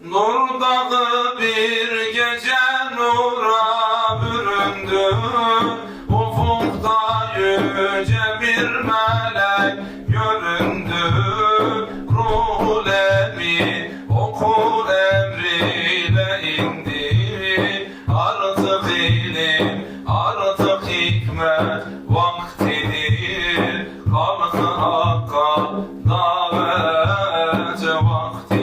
Nur dağı bir gece nura büründü. Ufukta yüce bir melek göründü. Ruhul emin oku emriyle indi. Artık ilim artık hikmet vaktidir Kalk hakka davet vaktidir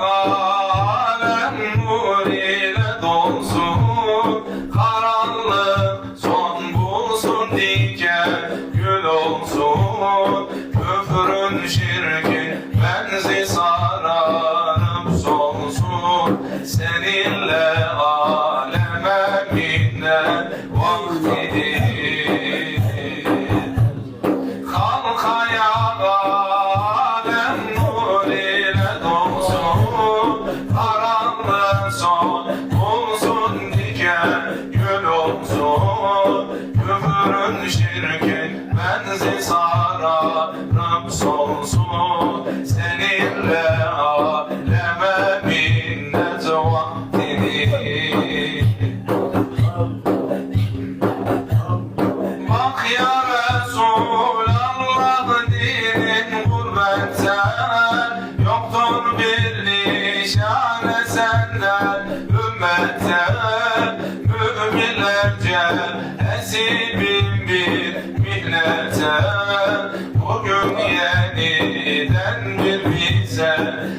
alem nur ile dolsun son bulsun diken gül olsun. Küfrün şirkin benzi sararıp solsun Seninle Küfrün şirkin benzi sararıp solsun Seninle aleme ümmetten Müminlerce bir milletten Bugün yeniden bir bize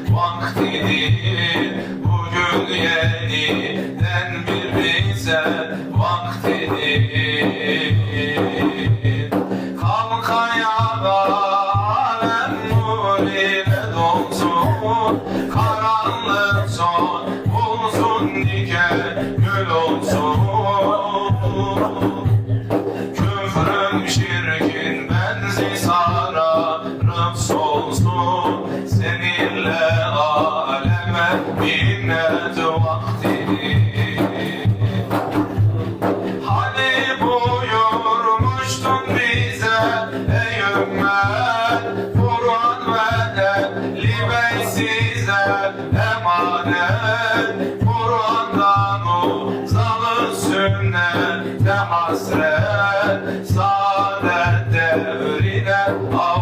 vaktidir Bugün yeniden bir bize vaktidir Kalk ayağa Küfrün şirkin benzi sararıp solsun Seninle aleme minnet vaktidir Hani buyurmuştun bize ey ümmet Kur'an ve emanet sünnete hasret Saadet devrine vakti